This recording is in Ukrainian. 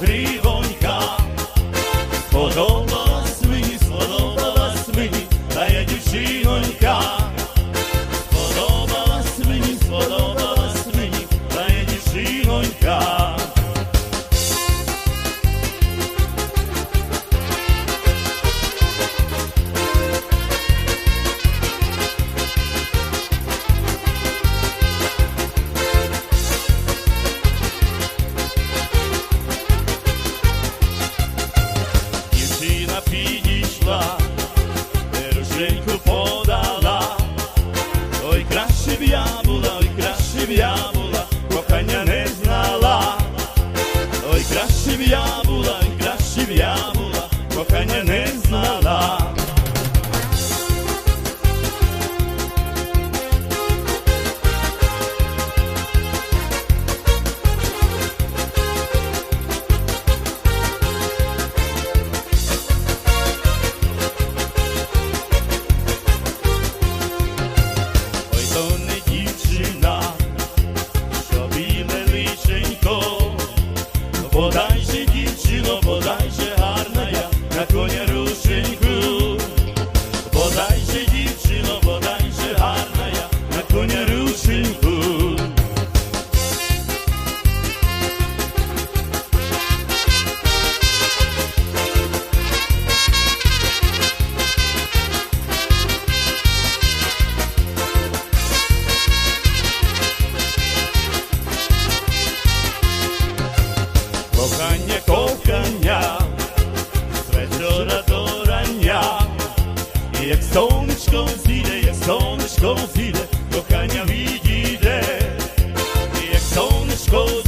Rivo napídi же, дівчино, подай же гарна я. На коня кохання, кохання, з вечора до рання, і як сонечко зійде, як сонечко зійде, кохання відійде, і як сонечко зійде.